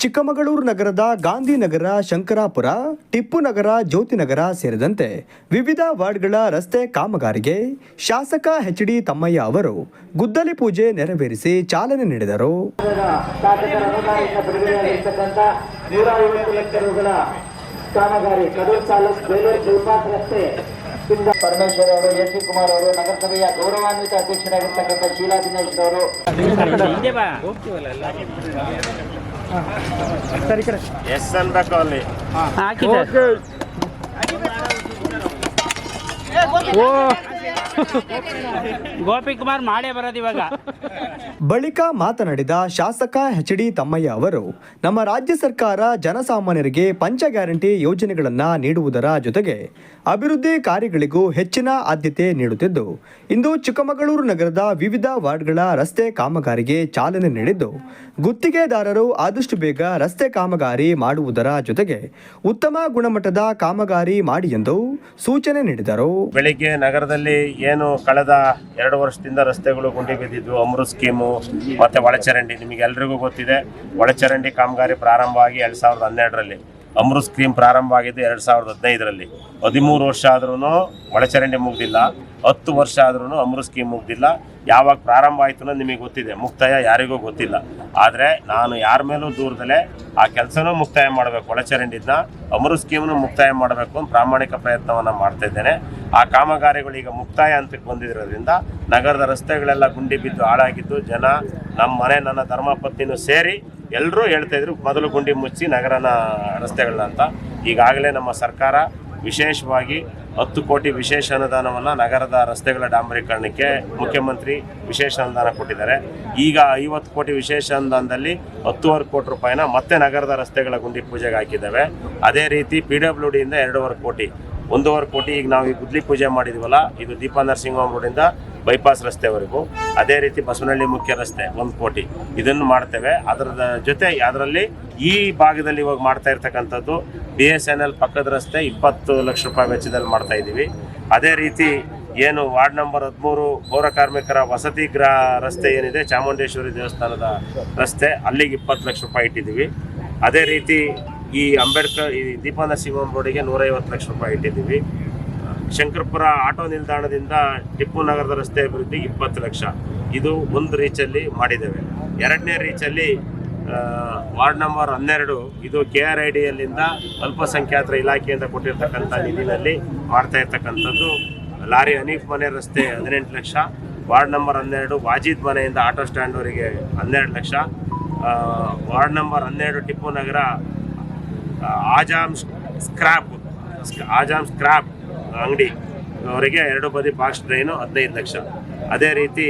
ಚಿಕ್ಕಮಗಳೂರು ನಗರದ ಗಾಂಧಿನಗರ ಶಂಕರಾಪುರ ಟಿಪ್ಪು ನಗರ ಜ್ಯೋತಿನಗರ ಸೇರಿದಂತೆ ವಿವಿಧ ವಾರ್ಡ್ಗಳ ರಸ್ತೆ ಕಾಮಗಾರಿಗೆ ಶಾಸಕ ಎಚ್ ಡಿ ತಮ್ಮಯ್ಯ ಅವರು ಗುದ್ದಲಿ ಪೂಜೆ ನೆರವೇರಿಸಿ ಚಾಲನೆ ನೀಡಿದರು ಶಾಸಕರ ಅನುದಾನದಿಂದ ಬಿಡುಗಡೆಯಾಗಿರ್ತಕ್ಕಂಥ ನೂರ ಲಕ್ಷ ರುಗಳ ಕಾಮಗಾರಿ ಕಡೂರು ತಾಲೂಕು ಬೇಲೂರು ಬೈಪಾಸ್ ರಸ್ತೆ ಪರಮೇಶ್ವರ್ ಅವರು ಎಸ್ ಕುಮಾರ್ ಅವರು ನಗರಸಭೆಯ ಗೌರವಾನ್ವಿತ ಅಧ್ಯಕ್ಷರಾಗಿರ್ತಕ್ಕಂಥ ಶೀಲಾ ದಿನೇಶ್ ಅವರು ಎಸ್ ಅನ್ಬೇಕು ಅಲ್ಲಿ ಗೋಪಿಕುಮಾರ್ ಮಾಡೇ ಬರೋದು ಇವಾಗ. ಬಳಿಕ ಮಾತನಾಡಿದ ಶಾಸಕ ಎಚ್ ಡಿ ತಮ್ಮಯ್ಯ ಅವರು ನಮ್ಮ ರಾಜ್ಯ ಸರ್ಕಾರ ಜನಸಾಮಾನ್ಯರಿಗೆ ಪಂಚ ಗ್ಯಾರಂಟಿ ಯೋಜನೆಗಳನ್ನು ನೀಡುವುದರ ಜೊತೆಗೆ ಅಭಿವೃದ್ಧಿ ಕಾರ್ಯಗಳಿಗೂ ಹೆಚ್ಚಿನ ಆದ್ಯತೆ ನೀಡುತ್ತಿದ್ದು ಇಂದು ಚಿಕ್ಕಮಗಳೂರು ನಗರದ ವಿವಿಧ ವಾರ್ಡ್ಗಳ ರಸ್ತೆ ಕಾಮಗಾರಿಗೆ ಚಾಲನೆ ನೀಡಿದ್ದು ಗುತ್ತಿಗೆದಾರರು ಆದಷ್ಟು ಬೇಗ ರಸ್ತೆ ಕಾಮಗಾರಿ ಮಾಡುವುದರ ಜೊತೆಗೆ ಉತ್ತಮ ಗುಣಮಟ್ಟದ ಕಾಮಗಾರಿ ಮಾಡಿ ಎಂದು ಸೂಚನೆ ನೀಡಿದರು. ಬೆಳಿಗ್ಗೆ ನಗರದಲ್ಲಿ ಏನು ಕಳೆದ ಎರಡು ವರ್ಷದಿಂದ ರಸ್ತೆಗಳು ಗುಂಡಿ ಬಿದ್ದಿದ್ವು ಅಮೃತ್ ಸ್ಕೀಮು ಮತ್ತು ಒಳಚರಂಡಿ ನಿಮಗೆ ಎಲ್ರಿಗೂ ಗೊತ್ತಿದೆ, ಒಳಚರಂಡಿ ಕಾಮಗಾರಿ ಪ್ರಾರಂಭ ಆಗಿ ಎರಡು ಸಾವಿರದ ಹನ್ನೆರಡರಲ್ಲಿ. ಅಮೃತ್ ಸ್ಕೀಮ್ ಪ್ರಾರಂಭ ಆಗಿದ್ದು ಎರಡು ಸಾವಿರದ ಹದಿನೈದರಲ್ಲಿ. ಹದಿಮೂರು ವರ್ಷ ಆದ್ರೂ ಒಳಚರಂಡಿ ಮುಗ್ದಿಲ್ಲ, ಹತ್ತು ವರ್ಷ ಆದ್ರೂ ಅಮೃತ್ ಸ್ಕೀಮ್ ಮುಗ್ದಿಲ್ಲ. ಯಾವಾಗ ಪ್ರಾರಂಭ ಆಯಿತು ನಿಮಗೆ ಗೊತ್ತಿದೆ, ಮುಕ್ತಾಯ ಯಾರಿಗೂ ಗೊತ್ತಿಲ್ಲ. ಆದರೆ ನಾನು ಯಾರ ಮೇಲೂ ದೂರದಲ್ಲೇ ಆ ಕೆಲಸನೂ ಮುಕ್ತಾಯ ಮಾಡಬೇಕು ಒಳಚರಂಡಿದ್ನ ಅಮೃತ್ ಸ್ಕೀಮ್ನು ಮುಕ್ತಾಯ ಮಾಡಬೇಕು ಅಂತ ಪ್ರಾಮಾಣಿಕ ಪ್ರಯತ್ನವನ್ನು ಮಾಡ್ತಾ ಇದ್ದೇನೆ. ಆ ಕಾಮಗಾರಿಗಳು ಈಗ ಮುಕ್ತಾಯ ಹಂತಕ್ಕೆ ಬಂದಿರೋದ್ರಿಂದ ನಗರದ ರಸ್ತೆಗಳೆಲ್ಲ ಗುಂಡಿ ಬಿದ್ದು ಹಾಳಾಗಿದ್ದು ಜನ ನಮ್ಮ ಮನೆ, ನನ್ನ ಧರ್ಮಪತ್ನಿನೂ ಸೇರಿ ಎಲ್ಲರೂ ಹೇಳ್ತಾ ಇದ್ರು, ಮೊದಲು ಗುಂಡಿ ಮುಚ್ಚಿ ನಗರನ ರಸ್ತೆಗಳನ್ನ ಅಂತ. ಈಗಾಗಲೇ ನಮ್ಮ ಸರ್ಕಾರ ವಿಶೇಷವಾಗಿ ಹತ್ತು ಕೋಟಿ ವಿಶೇಷ ಅನುದಾನವನ್ನು ನಗರದ ರಸ್ತೆಗಳ ಡಾಂಬರೀಕರಣಕ್ಕೆ ಮುಖ್ಯಮಂತ್ರಿ ವಿಶೇಷ ಅನುದಾನ ಕೊಟ್ಟಿದ್ದಾರೆ. ಈಗ ಐವತ್ತು ಕೋಟಿ ವಿಶೇಷ ಅನುದಾನದಲ್ಲಿ ಹತ್ತುವರೆ ಕೋಟಿ ರೂಪಾಯಿನ ಮತ್ತೆ ನಗರದ ರಸ್ತೆಗಳ ಗುಂಡಿ ಪೂಜೆಗೆ ಹಾಕಿದ್ದಾವೆ. ಅದೇ ರೀತಿ ಪಿ ಡಬ್ಲ್ಯೂ ಡಿಯಿಂದ ಎರಡೂವರೆ ಕೋಟಿ, ಒಂದೂವರೆ ಕೋಟಿ ಈಗ ನಾವು ಈ ಗುದ್ಲಿ ಪೂಜೆ ಮಾಡಿದ್ವಲ್ಲ, ಇದು ದೀಪಾ ನರಸಿಂಹಂ ರೋಡಿಂದ ಬೈಪಾಸ್ ರಸ್ತೆವರೆಗೂ. ಅದೇ ರೀತಿ ಬಸವನಹಳ್ಳಿ ಮುಖ್ಯ ರಸ್ತೆ ಒಂದು ಕೋಟಿ, ಇದನ್ನು ಮಾಡ್ತೇವೆ. ಅದರ ಜೊತೆ ಅದರಲ್ಲಿ ಈ ಭಾಗದಲ್ಲಿ ಇವಾಗ ಮಾಡ್ತಾ ಇರ್ತಕ್ಕಂಥದ್ದು ಬಿ ಎಸ್ ಎನ್ ಎಲ್ ಪಕ್ಕದ ರಸ್ತೆ ಇಪ್ಪತ್ತು ಲಕ್ಷ ರೂಪಾಯಿ ವೆಚ್ಚದಲ್ಲಿ ಮಾಡ್ತಾ ಇದ್ದೀವಿ. ಅದೇ ರೀತಿ ಏನು ವಾರ್ಡ್ ನಂಬರ್ ಹದಿಮೂರು ಪೌರ ಕಾರ್ಮಿಕರ ವಸತಿ ಗೃಹ ರಸ್ತೆ ಏನಿದೆ, ಚಾಮುಂಡೇಶ್ವರಿ ದೇವಸ್ಥಾನದ ರಸ್ತೆ, ಅಲ್ಲಿಗೆ ಇಪ್ಪತ್ತು ಲಕ್ಷ ರೂಪಾಯಿ ಇಟ್ಟಿದ್ದೀವಿ. ಅದೇ ರೀತಿ ಈ ಅಂಬೇಡ್ಕರ್, ಈ ದೀಪಾ ನರಸಿಂಹಂ ರೋಡಿಗೆ ನೂರೈವತ್ತು ಲಕ್ಷ ರೂಪಾಯಿ ಇಟ್ಟಿದ್ದೀವಿ. ಶಂಕರಪುರ ಆಟೋ ನಿಲ್ದಾಣದಿಂದ ಟಿಪ್ಪು ನಗರದ ರಸ್ತೆ ಅಭಿವೃದ್ಧಿ ಇಪ್ಪತ್ತು ಲಕ್ಷ. ಇದು ಒಂದು ರೀಚಲ್ಲಿ ಮಾಡಿದ್ದೇವೆ. ಎರಡನೇ ರೀಚಲ್ಲಿ ವಾರ್ಡ್ ನಂಬರ್ ಹನ್ನೆರಡು. ಇದು ಕೆ ಆರ್ ಐ ಡಿಯಲ್ಲಿಂದ ಅಲ್ಪಸಂಖ್ಯಾತರ ಇಲಾಖೆಯಿಂದ ಕೊಟ್ಟಿರ್ತಕ್ಕಂಥ ನಿಧಿನಲ್ಲಿ ಮಾಡ್ತಾ ಇರ್ತಕ್ಕಂಥದ್ದು. ಲಾರಿ ಹನೀಫ್ ಮನೆ ರಸ್ತೆ ಹದಿನೆಂಟು ಲಕ್ಷ. ವಾರ್ಡ್ ನಂಬರ್ ಹನ್ನೆರಡು ವಾಜಿದ್ ಮನೆಯಿಂದ ಆಟೋ ಸ್ಟ್ಯಾಂಡ್ವರೆಗೆ ಹನ್ನೆರಡು ಲಕ್ಷ. ವಾರ್ಡ್ ನಂಬರ್ ಹನ್ನೆರಡು ಟಿಪ್ಪು ನಗರ ಆಜಾಮ್ ಸ್ಕ್ರಾಪ್ ಆಜಾಮ್ ಸ್ಕ್ರಾಪ್ ಅಂಗಡಿ ಅವರಿಗೆ ಎರಡು ಬದಿ ಫಾಸ್ಟ್ ಟ್ರೈನು ಹದಿನೈದು ಲಕ್ಷ. ಅದೇ ರೀತಿ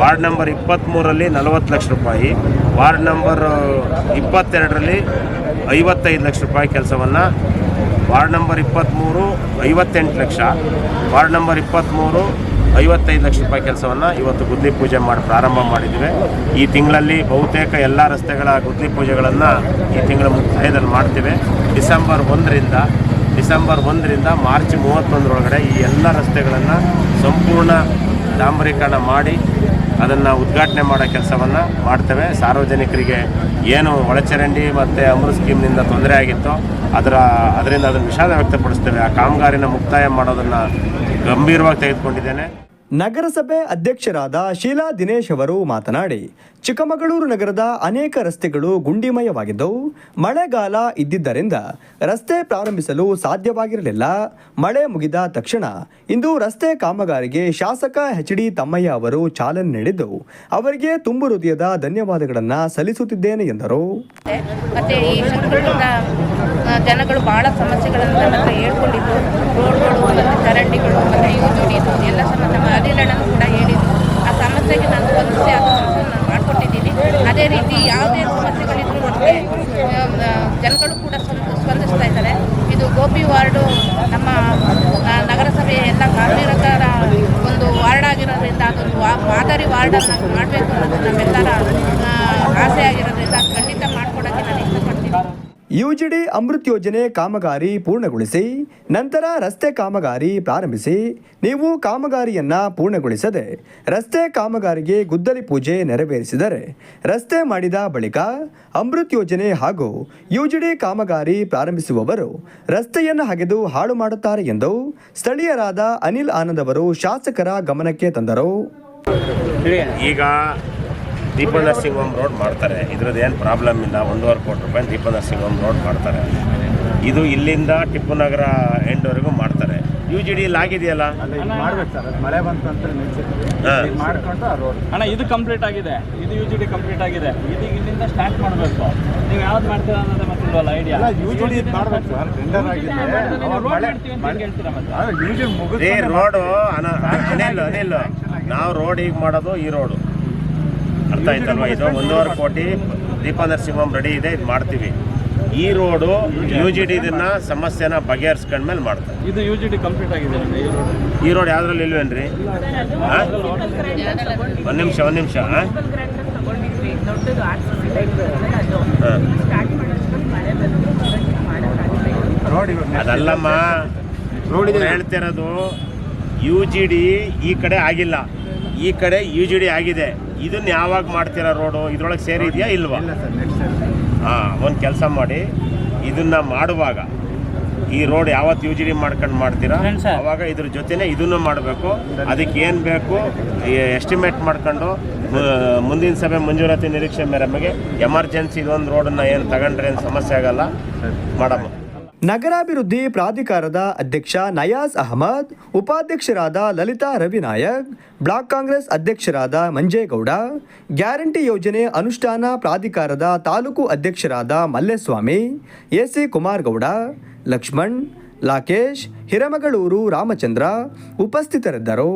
ವಾರ್ಡ್ ನಂಬರ್ ಇಪ್ಪತ್ತ್ಮೂರಲ್ಲಿ ನಲವತ್ತು ಲಕ್ಷ ರೂಪಾಯಿ. ವಾರ್ಡ್ ನಂಬರ್ ಇಪ್ಪತ್ತೆರಡರಲ್ಲಿ ಐವತ್ತೈದು ಲಕ್ಷ ರೂಪಾಯಿ ಕೆಲಸವನ್ನು. ವಾರ್ಡ್ ನಂಬರ್ ಇಪ್ಪತ್ತ್ಮೂರು, ಐವತ್ತೆಂಟು ಲಕ್ಷ. ವಾರ್ಡ್ ನಂಬರ್ ಇಪ್ಪತ್ತ್ಮೂರು, ಐವತ್ತೈದು ಲಕ್ಷ ರೂಪಾಯಿ ಕೆಲಸವನ್ನು ಇವತ್ತು ಗುದ್ಲಿ ಪೂಜೆ ಮಾಡಿ ಪ್ರಾರಂಭ ಮಾಡಿದ್ದೀವಿ. ಈ ತಿಂಗಳಲ್ಲಿ ಬಹುತೇಕ ಎಲ್ಲ ರಸ್ತೆಗಳ ಗುದ್ದಲಿ ಪೂಜೆಗಳನ್ನು ಈ ತಿಂಗಳ ಮುಕ್ತಾಯದಲ್ಲಿ ಮಾಡ್ತೀವಿ. ಡಿಸೆಂಬರ್ ಒಂದರಿಂದ ಡಿಸೆಂಬರ್ ಒಂದರಿಂದ ಮಾರ್ಚ್ ಮೂವತ್ತೊಂದರೊಳಗಡೆ ಈ ಎಲ್ಲ ರಸ್ತೆಗಳನ್ನು ಸಂಪೂರ್ಣ ಡಾಂಬರೀಕರಣ ಮಾಡಿ ಅದನ್ನು ಉದ್ಘಾಟನೆ ಮಾಡೋ ಕೆಲಸವನ್ನು ಮಾಡ್ತೇವೆ. ಸಾರ್ವಜನಿಕರಿಗೆ ಏನು ಒಳಚರಂಡಿ ಮತ್ತು ಅಮೃತ್ ಸ್ಕೀಮ್ನಿಂದ ತೊಂದರೆ ಆಗಿತ್ತೋ ಅದರ, ಅದರಿಂದ ಅದನ್ನು ವಿಷಾದ ವ್ಯಕ್ತಪಡಿಸ್ತೇವೆ. ಆ ಕಾಮಗಾರಿನ ಮುಕ್ತಾಯ ಮಾಡೋದನ್ನು ಗಂಭೀರವಾಗಿ ತೆಗೆದುಕೊಂಡಿದ್ದೇನೆ. ನಗರಸಭೆ ಅಧ್ಯಕ್ಷರಾದ ಶೀಲಾ ದಿನೇಶ್ ಅವರು ಮಾತನಾಡಿ, ಚಿಕ್ಕಮಗಳೂರು ನಗರದ ಅನೇಕ ರಸ್ತೆಗಳು ಗುಂಡಿಮಯವಾಗಿದ್ದವು. ಮಳೆಗಾಲ ಇದ್ದಿದ್ದರಿಂದ ರಸ್ತೆ ಪ್ರಾರಂಭಿಸಲು ಸಾಧ್ಯವಾಗಿರಲಿಲ್ಲ. ಮಳೆ ಮುಗಿದ ತಕ್ಷಣ ಇಂದು ರಸ್ತೆ ಕಾಮಗಾರಿಗೆ ಶಾಸಕ ಎಚ್ ಡಿ ತಮ್ಮಯ್ಯ ಅವರು ಚಾಲನೆ ನೀಡಿದ್ದು, ಅವರಿಗೆ ತುಂಬು ಹೃದಯದ ಧನ್ಯವಾದಗಳನ್ನು ಸಲ್ಲಿಸುತ್ತಿದ್ದೇನೆ ಎಂದರು. ಜನಗಳು ಬಹಳ ಸಮಸ್ಯೆಗಳನ್ನು ಹೇಳ್ಕೊಂಡಿದ್ದು ಚರಂಡಿಗಳು ಮತ್ತು ಯೂಜು ನೀರು ಎಲ್ಲ ಸಮ ನಮ್ಮ ಕೂಡ ಹೇಳಿದ್ರು. ಆ ಸಮಸ್ಯೆಗೆ ನಾನು ಸ್ಪಂದಿಸಿ ಆ ಸಮಸ್ಯೆ ನಾನು ಮಾಡಿಕೊಟ್ಟಿದ್ದೀನಿ. ಅದೇ ರೀತಿ ಯಾವುದೇ ಸಮಸ್ಯೆಗಳಿದ್ರೂ ಆ, ಜನಗಳು ಕೂಡ ಸ್ಪಂದ- ಸ್ಪಂದಿಸ್ತಾ ಇದ್ದಾರೆ. ಇದು ಗೋಪಿ ವಾರ್ಡು ನಮ್ಮ ನಗರಸಭೆಯ ಎಲ್ಲ ಕಾರ್ಮಿಕರ ಒಂದು ವಾರ್ಡ್ ಆಗಿರೋದ್ರಿಂದ ಅದೊಂದು ವಾ- ಮಾದರಿ ವಾರ್ಡನ್ನು ಮಾಡಬೇಕು ಅನ್ನೋದು ನಮ್ಮೆಲ್ಲರ ಆಸೆ ಆಗಿರೋದ್ರಿಂದ ಖಂಡಿತ ಮಾಡಿಕೊಡೋಕ್ಕೆ ನಾನು ಯುಜಿಡಿ ಅಮೃತ್ ಯೋಜನೆ ಕಾಮಗಾರಿ ಪೂರ್ಣಗೊಳಿಸಿ ನಂತರ ರಸ್ತೆ ಕಾಮಗಾರಿ ಪ್ರಾರಂಭಿಸಿ ನೀವು ಕಾಮಗಾರಿಯನ್ನು ಪೂರ್ಣಗೊಳಿಸದೆ ರಸ್ತೆ ಕಾಮಗಾರಿಗೆ ಗುದ್ದಲಿ ಪೂಜೆ ನೆರವೇರಿಸಿದರೆ ರಸ್ತೆ ಮಾಡಿದ ಬಳಿಕ ಅಮೃತ್ ಯೋಜನೆ ಹಾಗೂ ಯುಜಿಡಿ ಕಾಮಗಾರಿ ಪ್ರಾರಂಭಿಸುವವರು ರಸ್ತೆಯನ್ನು ಹಗೆದು ಹಾಳು ಮಾಡುತ್ತಾರೆ ಎಂದು ಸ್ಥಳೀಯರಾದ ಅನಿಲ್ ಆನಂದ್ ಅವರು ಶಾಸಕರ ಗಮನಕ್ಕೆ ತಂದರು. ಈಗ ದೀಪ ನರ್ಸಿಂಗ್ ಹೋಮ್ ರೋಡ್ ಮಾಡ್ತಾರೆ. ಇದ್ರದ್ದು ಏನು ಪ್ರಾಬ್ಲಮ್ ಇಲ್ಲ. ಒಂದೂವರೆ ಕೋಟಿ ರೂಪಾಯಿ ದೀಪ ನರ್ಸಿಂಗ್ ಹೋಮ್ ರೋಡ್ ಮಾಡ್ತಾರೆ. ಇದು ಇಲ್ಲಿಂದ ಟಿಪ್ಪು ನಗರ ಎಂಡ್ವರೆಗೂ ಮಾಡ್ತಾರೆ. ಯು ಜಿ ಡಿ ಆಗಿದೆಯಲ್ಲ? ಮಾಡ್ಬೇಕು ಸರ್. ಅದು ಮಳೆ ಅಣ್ಣ ಇದು ಕಂಪ್ಲೀಟ್ ಆಗಿದೆ. ಇದು ಯು ಜಿ ಡಿ ಕಂಪ್ಲೀಟ್ ಆಗಿದೆ. ಇದು ಇಲ್ಲಿಂದ ಸ್ಟಾರ್ಟ್ ಮಾಡಬೇಕು. ನೀವು ಯಾವ್ದು ಮಾಡ್ತೀರಾ ಅನ್ನೋದೇ ಗೊತ್ತಿಲ್ವಲ್ಲ ಐಡಿಯಾ ಎಲ್ಲ ಯೂಶಲಿ ಮಾಡ್ಬೇಕು ಸರ್. ಟೆಂಡರ್ ಆಗಿದೆ. ರೋಡು ಅನ ಅನಿಲ್ ಅನಿಲ್. ನಾವು ರೋಡ್ ಈಗ ಮಾಡೋದು ಈ ರೋಡು ಅರ್ಥ ಆಯ್ತಲ್ವ? ಇದು ಒಂದೂವರೆ ಕೋಟಿ ದೀಪ ನರಸಿಂಹಂ ಹೋಮ್ ರೆಡಿ ಇದೆ ಇದು ಮಾಡ್ತೀವಿ. ಈ ರೋಡು ಯು ಜಿ ಡಿ ಇದನ್ನ ಸಮಸ್ಯೆನ ಬಗೆಹರಿಸ್ಕೊಂಡ್ಮೇಲೆ ಮಾಡ್ತಾರೆ. ಇದು ಯು ಜಿ ಡಿ ಕಂಪ್ಲೀಟ್ ಆಗಿದೆ ಈ ಈ ರೋಡ್ ಯಾವ್ದ್ರಲ್ಲಿ ಇಲ್ವೇನ್ರಿ? ಒಂದ್ ಒಂದು ನಿಮಿಷ ಒಂದು ನಿಮಿಷ ಅದಲ್ಲಮ್ಮ ರೋಡ್ ಹೇಳ್ತಿರೋದು ಯು ಜಿ ಡಿ ಈ ಕಡೆ ಆಗಿಲ್ಲ. ಈ ಕಡೆ ಯು ಜಿ ಡಿ ಆಗಿದೆ. ಇದನ್ನ ಯಾವಾಗ ಮಾಡ್ತೀರಾ ರೋಡು? ಇದ್ರೊಳಗೆ ಸೇರಿದೆಯಾ ಇಲ್ವಾ? ಹಾಂ ಒಂದು ಕೆಲಸ ಮಾಡಿ ಇದನ್ನ ಮಾಡುವಾಗ ಈ ರೋಡ್ ಯಾವತ್ತು ಯೂಜ್ ಡಿ ಮಾಡ್ಕೊಂಡು ಮಾಡ್ತೀರಾ. ಅವಾಗ ಇದ್ರ ಜೊತೆನೆ ಇದನ್ನು ಮಾಡಬೇಕು. ಅದಕ್ಕೆ ಏನು ಬೇಕು? ಎಸ್ಟಿಮೇಟ್ ಮಾಡ್ಕೊಂಡು ಮುಂದಿನ ಸಭೆ ಮಂಜೂರಾತಿ ನಿರೀಕ್ಷೆ ಮೇರೆಮಗೆ ಎಮರ್ಜೆನ್ಸಿ ಇದೊಂದು ರೋಡನ್ನ ಏನು ತಗೊಂಡ್ರೆ ಏನು ಸಮಸ್ಯೆ ಆಗಲ್ಲ. ಮಾಡಮ್ಮ ನಗರಾಭಿವೃದ್ಧಿ ಪ್ರಾಧಿಕಾರದ ಅಧ್ಯಕ್ಷ ನಯಾಜ್ ಅಹಮದ್, ಉಪಾಧ್ಯಕ್ಷರಾದ ಲಲಿತಾ ರವಿನಾಯಕ್, ಬ್ಲಾಕ್ ಕಾಂಗ್ರೆಸ್ ಅಧ್ಯಕ್ಷರಾದ ಮಂಜೇಗೌಡ, ಗ್ಯಾರಂಟಿ ಯೋಜನೆ ಅನುಷ್ಠಾನ ಪ್ರಾಧಿಕಾರದ ತಾಲೂಕು ಅಧ್ಯಕ್ಷರಾದ ಮಲ್ಲೇಸ್ವಾಮಿ, ಎಸಿ ಕುಮಾರ್ಗೌಡ, ಲಕ್ಷ್ಮಣ್ ಲಾಕೇಶ್ ಹಿರಮಗಳೂರು ರಾಮಚಂದ್ರ ಉಪಸ್ಥಿತರಿದ್ದರು.